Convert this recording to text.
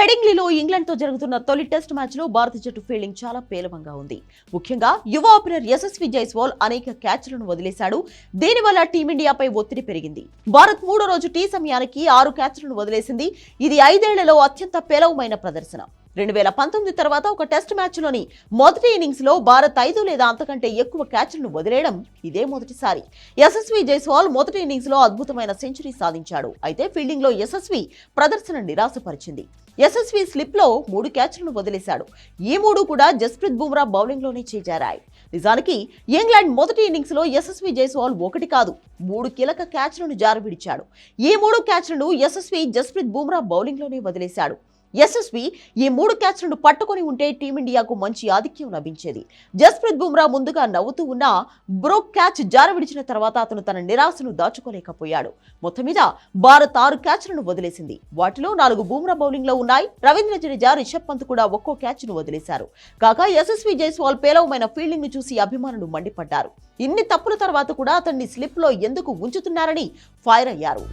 హెడింగ్లీలో ఇంగ్లాండ్తో జరుగుతున్న తొలి టెస్ట్ మ్యాచ్లో భారత జట్టు ఫీల్డింగ్ చాలా పేలవంగా ఉంది. ముఖ్యంగా యువ ఓపెనర్ యశస్వి జైస్వాల్ అనేక క్యాచ్లను వదిలేశాడు. దీనివల్ల టీమిండియాపై ఒత్తిడి పెరిగింది. భారత్ మూడో రోజు టీ సమయానికి ఆరు క్యాచ్లను వదిలేసింది. ఇది ఐదేళ్ళలో అత్యంత పేలవమైన ప్రదర్శన. రెండు వేల పంతొమ్మిది తర్వాత ఒక టెస్ట్ మ్యాచ్లోని మొదటి ఇన్నింగ్స్లో భారత్ ఐదు లేదా అంతకంటే ఎక్కువ క్యాచ్లను వదిలేయడం ఇదే మొదటిసారి. యశస్వి జైస్వాల్ మొదటి ఇన్నింగ్స్లో అద్భుతమైన సెంచరీ సాధించాడు. అయితే ఫీల్డింగ్లో యశస్వి ప్రదర్శన నిరాశపరిచింది. యశస్వి స్లిప్లో మూడు క్యాచ్లను వదిలేశాడు. ఈ మూడు కూడా జస్ప్రీత్ బుమ్రా బౌలింగ్లోనే చేజారాయి. నిజానికి ఇంగ్లాండ్ మొదటి ఇన్నింగ్స్లో యశస్వి జైస్వాల్ ఒకటి కాదు మూడు కీలక క్యాచ్లను జారవిడిచాడు. ఈ మూడు క్యాచ్లను యశస్వి జస్ప్రీత్ బుమ్రా బౌలింగ్లోనే వదిలేశాడు. యశస్వి ఈ మూడు క్యాచ్లను పట్టుకొని ఉంటే టీమిండియాకు మంచి ఆధిక్యం లభించేది. జస్ప్రీత్ బుమ్రా ముందుగా నవ్వుతూ ఉన్న బ్రోక్ క్యాచ్ జారవిడిచిన తర్వాత అతను తన నిరాశను దాచుకోలేకపోయాడు. మొత్తం మీద భారత్ ఆరు క్యాచ్లను వదిలేసింది. వాటిలో నాలుగు బుమ్రా బౌలింగ్లో ఉన్నాయి. రవీంద్ర జడేజా రిషబ్ పంత్ కూడా ఒక్కో క్యాచ్ను వదిలేశారు. కాగా యశస్వి జైస్వాల్ పేలవమైన ఫీల్డింగ్ను చూసి అభిమానులు మండిపడ్డారు. ఇన్ని తప్పుల తర్వాత కూడా అతన్ని స్లిప్లో ఎందుకు ఉంచుతున్నారని ఫైర్ అయ్యారు.